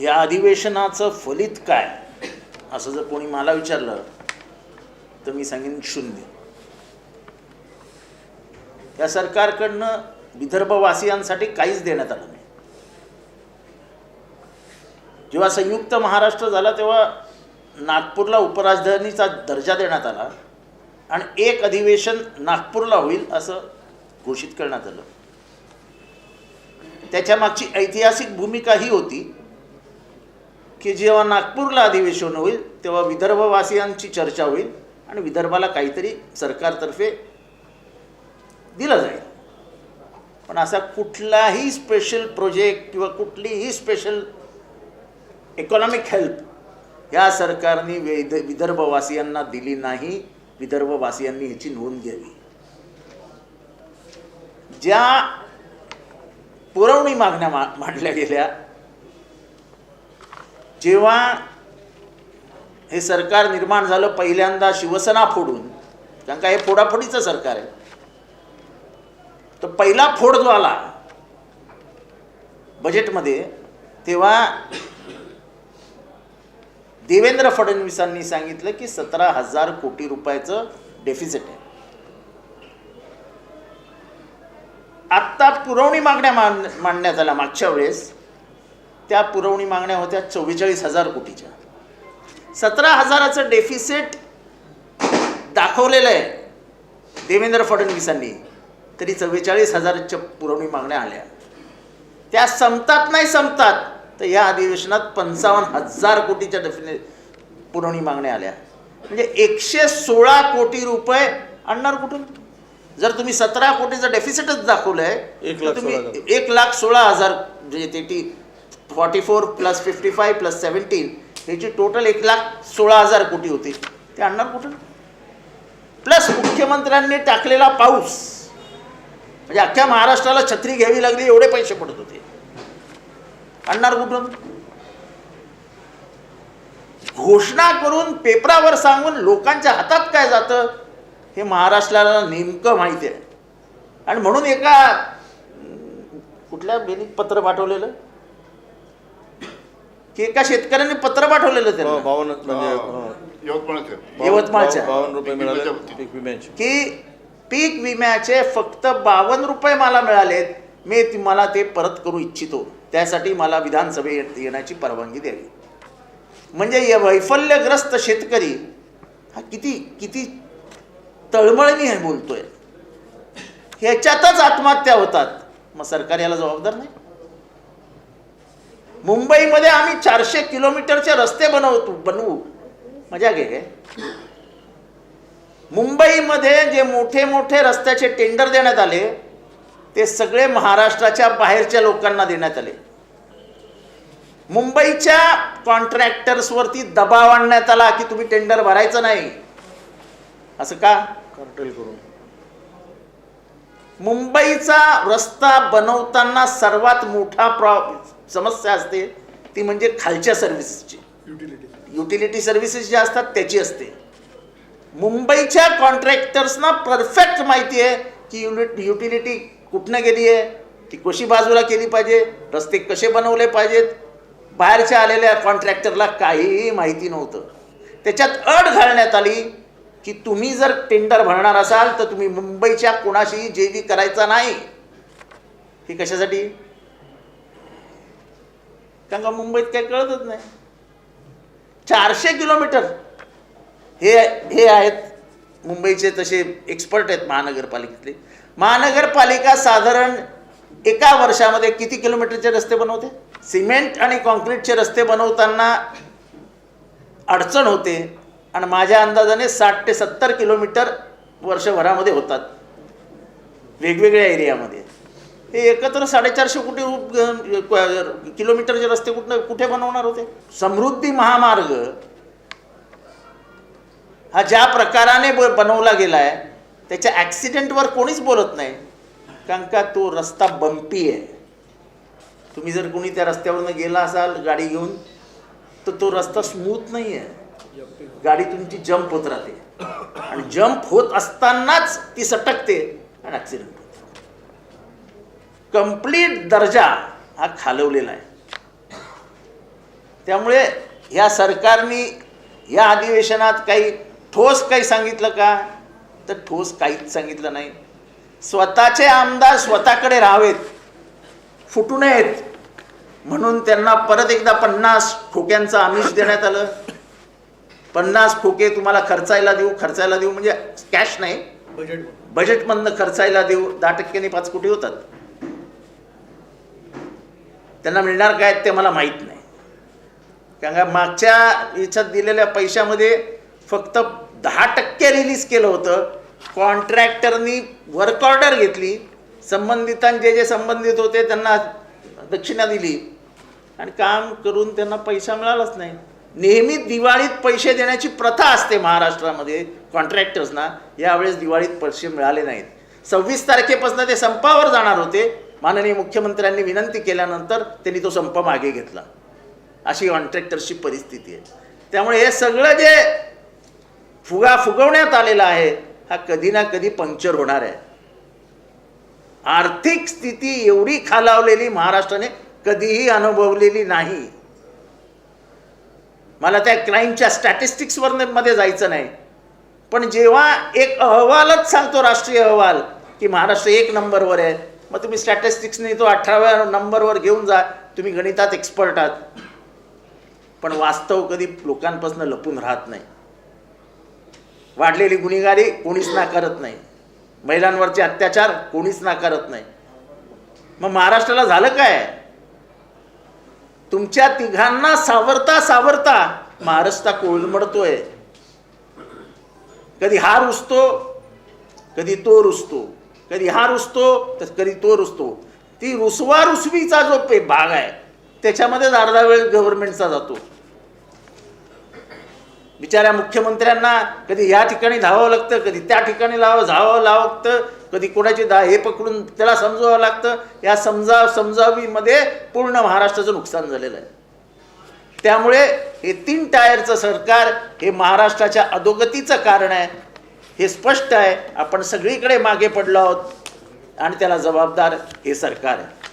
या अधिवेशनाचं फलित काय? असं जर कोणी मला विचारलं तर मी सांगेन शून्य. या सरकारकडनं विदर्भवासियांसाठी काहीच देण्यात आलं नाही. जेव्हा संयुक्त महाराष्ट्र झाला तेव्हा नागपूरला उपराजधानीचा दर्जा देण्यात आला आणि एक अधिवेशन नागपूरला होईल असं घोषित करण्यात आलं. त्याच्या मागची ऐतिहासिक भूमिका ही होती. की जेव्हा नागपूरला अधिवेशन होईल तेव्हा विदर्भवासियांची चर्चा होईल आणि विदर्भाला काहीतरी सरकारतर्फे दिलं जाईल. पण असा कुठलाही स्पेशल प्रोजेक्ट किंवा कुठलीही स्पेशल इकॉनॉमिक हेल्प या सरकारने वेद विदर्भवासियांना दिली नाही विदर्भवासियांनी ह्याची नोंद घ्यावी. ज्या पुरवणी मागण्या मा मांडल्या गेल्या जेव्हा हे सरकार निर्माण झालं पहिल्यांदा शिवसेना फोडून कारण का हे फोडाफोडीचं सरकार आहे. तर पहिला फोड जो आला बजेटमध्ये तेव्हा देवेंद्र फडणवीसांनी सांगितलं की सतरा हजार कोटी रुपयाचं डेफिसिट आहे. आत्ता पुरवणी मागण्या मान मांडण्यात आल्या मागच्या वेळेस. त्या पुरवणी मागण्या होत्या चव्वेचाळीस हजार कोटीच्या. सतरा हजाराचं डेफिसिट दाखवलेलं आहे देवेंद्र फडणवीसांनी. तरी चव्वेचाळीस हजारच्या पुरवणी मागण्या आल्या. त्या संपतात नाही संपतात तर या अधिवेशनात पंचावन्न हजार कोटीच्या डेफिने पुरवणी मागण्या आल्या. म्हणजे एकशे सोळा कोटी रुपये आणणार कुठून? जर तुम्ही सतरा कोटीचं डेफिसिटच दाखवलं आहे एक लाख तुम्ही एक लाख सोळा हजार म्हणजे ते T forty four plus fifty five plus seventeen ह्याची टोटल एक लाख सोळा हजार कोटी होती. ते आणणार कुठून प्लस मुख्यमंत्र्यांनी टाकलेला पाऊस. म्हणजे अख्ख्या महाराष्ट्राला छत्री घ्यावी लागली एवढे पैसे पडत होते. आणणार कुठून? घोषणा करून पेपरावर सांगून लोकांच्या हातात काय जातं हे महाराष्ट्राला नेमकं माहिती आहे. आणि म्हणून एका कुठल्या बेलीत पत्र पाठवलेलं? की एका शेतकऱ्यांनी पत्र पाठवलेलं त्यांना. बावन्न म्हणजे हा. यवतमाळचे. यवतमाळच्या. बावन्न रुपये मिळाले पीक विम्याच्या पीक विम्याचे. की पीक विम्याचे फक्त बावन्न रुपये मला मिळालेत मी ती- मला ते परत करू इच्छितो. त्यासाठी मला विधानसभेत येण्याची परवानगी द्यावी. म्हणजे या वैफल्यग्रस्त शेतकरी हा किती किती तळमळीने हे बोलतोय. ह्याच्यातच आत्महत्या होतात. मग सरकार याला जबाबदार नाही? मुंबईमध्ये आम्ही चारशे किलोमीटरचे रस्ते बनवतो बनवू. मजा घे मुंबईमध्ये जे मोठे मोठे रस्त्याचे टेंडर देण्यात आले ते सगळे महाराष्ट्राच्या बाहेरच्या लोकांना देण्यात आले. मुंबईच्या कॉन्ट्रॅक्टर्सवरती दबाव आणण्यात आला की तुम्ही टेंडर भरायचं नाही. असं का? कार्टेल करून. मुंबईचा रस्ता बनवताना सर्वात मोठा प्रॉ समस्या असते ती म्हणजे खालच्या सर्व्हिसेसची युटिलिटी सर्व्हिसेस ज्या असतात त्याची असते. मुंबईच्या कॉन्ट्रॅक्टर्सना परफेक्ट माहिती आहे की युनिट युटिलिटी कुठनं गेली आहे ती कशी बाजूला केली पाहिजे रस्ते कसे बनवले पाहिजेत बाहेरच्या आलेल्या कॉन्ट्रॅक्टरला काहीही माहिती नव्हतं. त्याच्यात अट घालण्यात आली की तुम्ही जर टेंडर भरणार असाल तर तुम्ही मुंबईच्या कोणाशीही जेवी करायचा नाही. हे कशासाठी? कारण का मुंबईत काही कळतच नाही. चारशे किलोमीटर हे हे आहेत मुंबईचे तसे एक्सपर्ट आहेत महानगरपालिकेतले. महानगरपालिका साधारण एका वर्षामध्ये किती किलोमीटरचे रस्ते बनवते? सिमेंट आणि कॉन्क्रीटचे रस्ते बनवताना अडचण होते आणि माझ्या अंदाजाने साठ ते सत्तर किलोमीटर वर्षभरामध्ये होतात. वेगवेगळ्या एरियामध्ये. हे एकत्र साडेचारशे कोटी रु- किलोमीटरचे रस्ते कुठं कुठे बनवणार होते? समृद्धी महामार्ग. हा ज्या प्रकाराने बनवला गेला आहे त्याच्या ॲक्सिडेंटवर कोणीच बोलत नाही. कारण का तो रस्ता बंपी आहे. तुम्ही जर कोणी त्या रस्त्यावरनं गेला असाल गाडी घेऊन तर तो रस्ता स्मूथ नाही आहे गाडी तुमची जंप होत राहते. आणि जंप होत असतानाच ती सटकते आणि ॲक्सिडेंट होते कंप्लीट दर्जा हा खालवलेला आहे. त्यामुळे ह्या सरकारने या अधिवेशनात काही ठोस काही सांगितलं का? तर ठोस काहीच सांगितलं नाही. स्वतःचे आमदार स्वतःकडे राहावेत फुटू नयेत. म्हणून त्यांना परत एकदा पन्नास खोक्यांचं आमिष देण्यात आलं. पन्नास खोके तुम्हाला खर्चायला देऊ खर्चायला देऊ म्हणजे कॅश नाही. बजेट. बजेटमधनं खर्चायला देऊ दहा टक्क्यांनी पाच कोटी होतात. त्यांना मिळणार काय ते मला माहीत नाही. कारण का मागच्या याच्यात दिलेल्या पैशामध्ये फक्त दहा टक्के रिलीज केलं होतं. कॉन्ट्रॅक्टरनी वर्क ऑर्डर घेतली. संबंधितां जे जे संबंधित होते त्यांना दक्षिणा दिली. आणि काम करून त्यांना पैसा मिळालाच नाही. नेहमी दिवाळीत पैसे देण्याची प्रथा असते महाराष्ट्रामध्ये कॉन्ट्रॅक्टर्सना यावेळेस दिवाळीत पैसे मिळाले नाहीत. सव्वीस तारखेपासून ते संपावर जाणार होते. माननीय मुख्यमंत्र्यांनी विनंती केल्यानंतर त्यांनी तो संप मागे घेतला. अशी कॉन्ट्रॅक्टरची परिस्थिती आहे. त्यामुळे हे सगळं जे फुगा फुगवण्यात आलेला आहे हा कधी ना कधी पंक्चर होणार आहे. आर्थिक स्थिती एवढी खालावलेली महाराष्ट्राने कधीही अनुभवलेली नाही. मला त्या क्राईमच्या स्टॅटिस्टिक्सवर मध्ये जायचं नाही. पण जेव्हा एक अहवालच सांगतो राष्ट्रीय अहवाल की महाराष्ट्र एक नंबरवर आहे मग तुम्ही स्टॅटिस्टिक्सने तो अठराव्या नंबरवर घेऊन जा. तुम्ही गणितात एक्सपर्ट आहात. पण वास्तव कधी लोकांपासून लपून राहत नाही. वाढलेली गुन्हेगारी कोणीच नाकारत नाही. महिलांवरचे अत्याचार कोणीच नाकारत नाही. मग महाराष्ट्राला झालं काय? तुमच्या तिघांना सावरता सावरता महाराष्ट्र कोलमडतोय. कधी हा रुसतो कधी तो रुसतो. कधी हा रुसतो तर कधी तो रुसतो. ती रुसवा रुसवीचा जो पे भाग आहे त्याच्यामध्येच अर्धा वेळ गव्हर्नमेंटचा जातो. बिचाऱ्या मुख्यमंत्र्यांना कधी या ठिकाणी धावावं लागतं कधी त्या ठिकाणी लावं धावावं लागतं कधी कोणाची दा हे पकडून त्याला समजावं लागतं. या समजा समजावीमध्ये पूर्ण महाराष्ट्राचं नुकसान झालेलं आहे. त्यामुळे हे तीन टायरचं सरकार हे महाराष्ट्राच्या अधोगतीचं कारण आहे. हे स्पष्ट आहे. आपण सगळीकडे मागे पडलो आहोत आणि त्याला जबाबदार हे सरकार आहे.